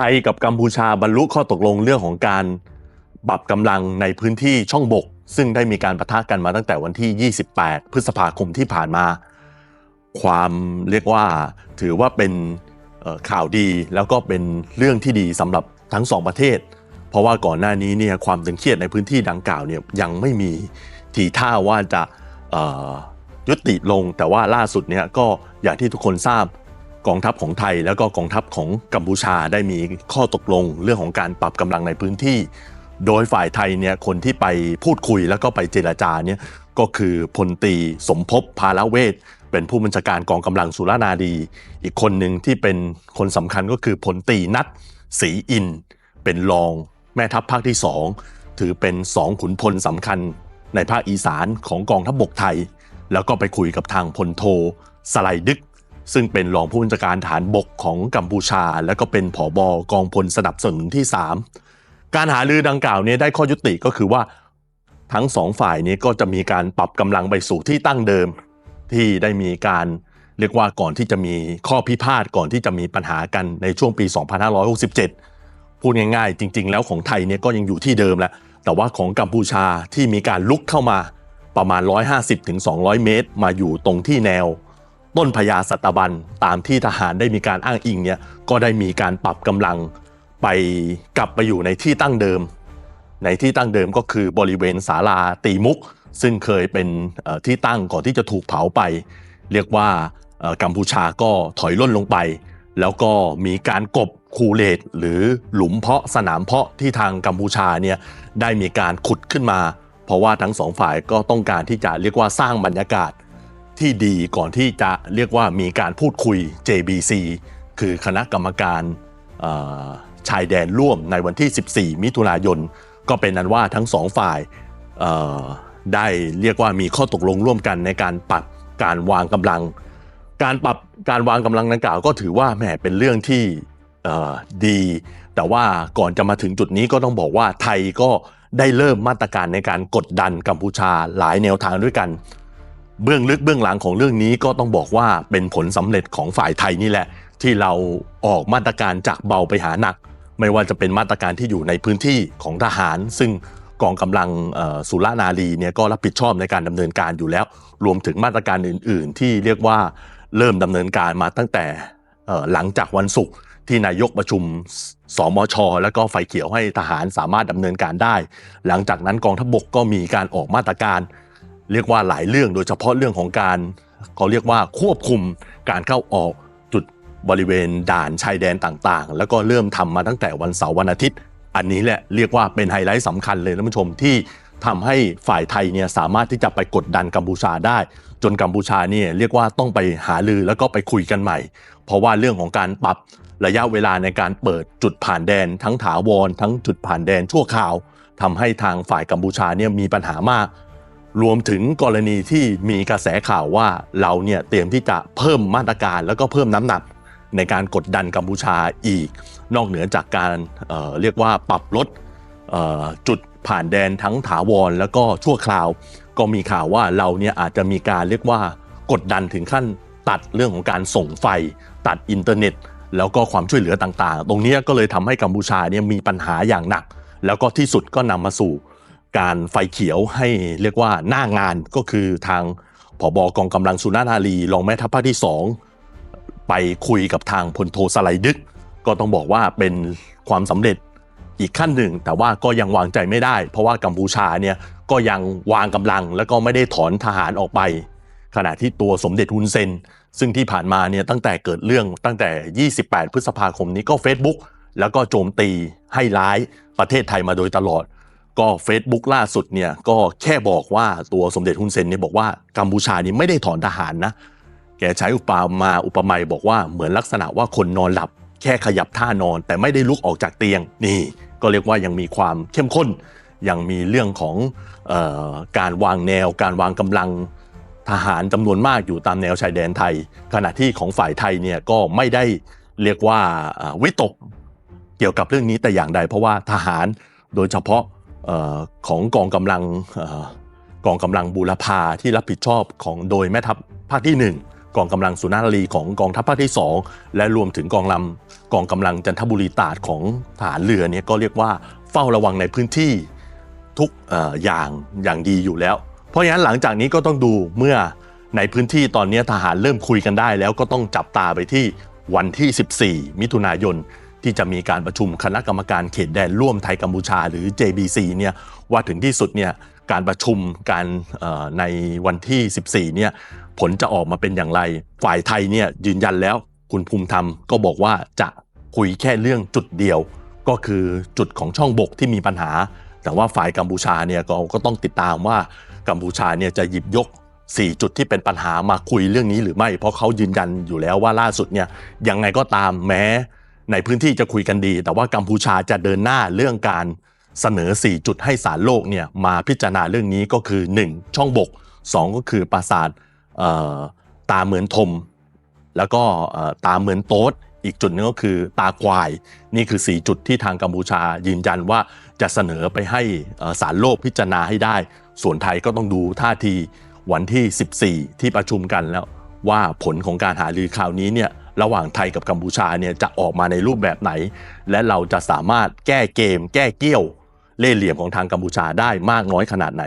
ไทยกับกัมพูชาบรรลุข้อตกลงเรื่องของการปรับกำลังในพื้นที่ช่องบก ซึ่งได้มีการประทะกันมาตั้งแต่วันที่ 28 พฤษภาคมที่ผ่านมา ความเรียกว่าถือว่าเป็นข่าวดีแล้วก็เป็นเรื่องที่ดีสำหรับทั้งสองประเทศ เพราะว่าก่อนหน้านี้เนี่ยความตึงเครียดในพื้นที่ดังกล่าวเนี่ยยังไม่มีทีท่าว่าจะยุติลงแต่ว่าล่าสุดเนี่ยก็อย่างที่ทุกคนทราบ กองทัพของไทย แล้วก็กองทัพของกัมพูชาได้มีข้อตกลงเรื่องของการปรับกำลังในพื้นที่ โดยฝ่ายไทยเนี่ยคนที่ไปพูดคุยแล้วก็ไปเจรจาเนี่ยก็คือพลตีสมภพภาละเวทเป็นผู้บัญชาการกองกำลังสุรนารี อีกคนหนึ่งที่เป็นคนสำคัญก็คือพลตีนัทศรีอิน เป็นรองแม่ทัพภาคที่ 2 ถือเป็นสองขุนพลสำคัญในภาคอีสานของกองทัพบกไทย แล้วก็ไปคุยกับทางพลโทสไลดึก ซึ่งเป็นรองผู้บัญชาการฐานบกของกัมพูชา แล้วก็เป็นผอบอกองพลสนับสนุนที่ 3 การหารือดังกล่าวเนี้ได้ข้อยุติก็คือว่า ทั้งสองฝ่ายนี้ก็จะมีการปรับกำลังไปสู่ที่ตั้งเดิม ที่ได้มีการเรียกว่าก่อนที่จะมีข้อพิพาทก่อนที่จะมีปัญหากันในช่วงปี 2567 พูดง่ายๆ จริง ๆ แล้วของไทยเนี่ยก็ยังอยู่ที่เดิมแหละแต่ว่าของกัมพูชาที่มีการลุกเข้ามาประมาณ 150-200 เมตร มาอยู่ตรงที่แนว ต้นพญาสัตบันตามที่ทหารได้มีการอ้างอิงเนี่ยก็ได้มีการปรับกำลังไปกลับไปอยู่ในที่ตั้งเดิม ในที่ตั้งเดิมก็คือบริเวณศาลาตีมุก ซึ่งเคยเป็นที่ตั้งก่อนที่จะถูกเผาไป เรียกว่ากัมพูชาก็ถอยล่นลงไป แล้วก็มีการกบคูเลตหรือหลุมเพาะสนามเพาะที่ทางกัมพูชาเนี่ยได้มีการขุดขึ้นมา เพราะว่าทั้งสองฝ่ายก็ต้องการที่จะเรียกว่าสร้างบรรยากาศ ที่ดีก่อนที่จะเรียกว่ามีการพูดคุย JBC คือคณะกรรมการชายแดนร่วมในวันที่ 14 มิถุนายน ก็เป็นนั้นว่าทั้งสองฝ่ายได้เรียกว่ามีข้อตกลงร่วมกันในการปรับการวางกำลัง การปรับการวางกำลังดังกล่าวก็ถือว่าแหมเป็นเรื่องที่ดี แต่ว่าก่อนจะมาถึงจุดนี้ก็ต้องบอกว่าไทยก็ได้เริ่มมาตรการในการกดดันกัมพูชาหลายแนวทางด้วยกัน เบื้องลึกเบื้องหลังของเรื่องนี้ก็ต้องบอกว่าเป็นผลสำเร็จของฝ่ายไทยนี่แหละ ที่เราออกมาตรการจากเบาไปหาหนัก ไม่ว่าจะเป็นมาตรการที่อยู่ในพื้นที่ของทหาร ซึ่งกองกำลังสุรานารีเนี่ยก็รับผิดชอบในการดำเนินการอยู่แล้ว รวมถึงมาตรการอื่น ๆ ที่เรียกว่าเริ่มดำเนินการมาตั้งแต่หลังจากวันศุกร์ที่นายกประชุมสมช แล้วก็ไฟเขียวให้ทหารสามารถดำเนินการได้ หลังจากนั้นกองทัพบกก็มีการออกมาตรการ เรียกว่าหลายเรื่องโดยเฉพาะเรื่องของการเขาเรียกว่าควบคุมการเข้าออกจุดบริเวณด่านชายแดนต่างๆ แล้วก็เริ่มทำมาตั้งแต่วันเสาร์วันอาทิตย์ อันนี้แหละเรียกว่าเป็นไฮไลท์สำคัญเลยท่านผู้ชมที่ทำให้ฝ่ายไทยเนี่ยสามารถที่จะไปกดดันกัมพูชาได้ จนกัมพูชาเนี่ยเรียกว่าต้องไปหาลือแล้วก็ไปคุยกันใหม่ เพราะว่าเรื่องของการปรับระยะเวลาในการเปิดจุดผ่านแดน ทั้งถาวรทั้งจุดผ่านแดนชั่วคราวทำให้ทางฝ่ายกัมพูชาเนี่ยมีปัญหามาก รวมถึงกรณีที่มีกระแสข่าวว่าเราเนี่ยเตรียมที่จะเพิ่มมาตรการแล้วก็เพิ่มน้ำหนักในการกดดันกัมพูชาอีก นอกเหนือจากการเเรียกว่าปรับลดจุดผ่านแดนทั้งถาวรแล้วก็ชั่วคราว ก็มีข่าวว่าเราเนี่ยอาจจะมีการเรียกว่ากดดันถึงขั้นตัดเรื่องของการส่งไฟ ตัดอินเทอร์เน็ต แล้วก็ความช่วยเหลือต่างๆ ตรงนี้ก็เลยทำให้กัมพูชาเนี่ยมีปัญหาอย่างหนัก แล้วก็ที่สุดก็นำมาสู่ การไฟเขียวให้เรียกว่าหน้างานก็คือทางผบกองกำลังสุนานารีรองแม่ทัพภาคที่ 2 ไปคุยกับทางพลโทสไลดึก ก็ต้องบอกว่าเป็นความสำเร็จอีกขั้นหนึ่ง แต่ว่าก็ยังวางใจไม่ได้ เพราะว่ากัมพูชาเนี่ยก็ยังวางกำลังแล้วก็ไม่ได้ถอนทหารออกไป ขณะที่ตัวสมเด็จฮุนเซน ซึ่งที่ผ่านมาเนี่ยตั้งแต่เกิดเรื่องตั้งแต่ 28 พฤษภาคมนี้ก็ Facebook แล้วก็โจมตีให้ร้ายประเทศไทยมาโดยตลอด ก็ Facebook ล่าสุดเนี่ยก็แค่บอกว่าตัวสมเด็จฮุนเซนเนี่ยบอกว่ากัมพูชานี่ไม่ได้ถอนทหารนะแกใช้อุปมาอุปไมยบอกว่าเหมือนลักษณะว่าคนนอนหลับ แค่ขยับท่านอน แต่ไม่ได้ลุกออกจากเตียงนี่ ก็เรียกว่ายังมีความเข้มข้น ยังมีเรื่องของออการวางแนว การวางกำลังทหารจำนวนมากอยู่ตามแนวชายแดนไทย ขณะที่ของฝ่ายไทยเนี่ยก็ไม่ได้เรียกว่าวิตกเกี่ยวกับเรื่องนี้แต่อย่างใดเพราะว่าทหารโดยเฉพาะ ของกองกำลังออกองกำลังบูรพาที่รับผิดชอบของโดยแม่ทัพภาคที่ 1 กองกำลังสุนารีของกองทัพภาคที่ 2 และรวมถึงกองลำกองกำลังจันทบุรีตาดของทหารเรือเนี่ยก็เรียกว่าเฝ้าระวังในพื้นที่ทุกอออย่างอย่างดีอยู่แล้ว เพราะฉะนั้นหลังจากนี้ก็ต้องดูเมื่อในพื้นที่ตอนนี้ทหารเริ่มคุยกันได้ แล้วก็ต้องจับตาไปที่วันที่ 14 มิถุนายน ที่จะมีการประชุมคณะกรรมการเขตแดนร่วมไทยกัมพูชาหรือ JBC เนี่ยว่าถึงที่สุดเนี่ยการประชุมการในวันที่ 14 เนี่ยผลจะออกมาเป็นอย่างไร ฝ่ายไทยเนี่ยยืนยันแล้วคุณภูมิธรรมก็บอกว่าจะคุยแค่เรื่องจุดเดียว ก็คือจุดของช่องบกที่มีปัญหา แต่ว่าฝ่ายกัมพูชาเนี่ยก็ก็ต้องติดตามว่ากัมพูชาเนี่ยจะหยิบยก 4 จุดที่เป็นปัญหามาคุยเรื่องนี้หรือไม่ เพราะเขายืนยันอยู่แล้วว่าล่าสุดเนี่ยยังไงก็ตามแม้ ในพื้นที่จะคุยกันดี แต่ว่ากัมพูชาจะเดินหน้าเรื่องการเสนอ 4 จุดให้สารโลกเนี่ยมาพิจารณาเรื่องนี้ก็คือ 1 ช่องบก 2 ก็คือปราสาทตาเหมือนทม แล้วก็ตาเหมือนโต๊ดอีกจุดหนึงก็คือตาควาย นี่คือ 4 จุดที่ทางกัมพูชายืนยันว่าจะเสนอไปให้เอ่อศาลโลกพิจารณาให้ได้ ส่วนไทยก็ต้องดูท่าทีวันที่ 14 ที่ประชุมกันแล้วว่าผลของการหารือคราวนี้เนี่ย ระหว่างไทยกับกัมพูชาเนี่ยจะออกมาในรูปแบบไหน และเราจะสามารถแก้เกม แก้เกี้ยว เล่ห์เหลี่ยมของทางกัมพูชาได้มากน้อยขนาดไหน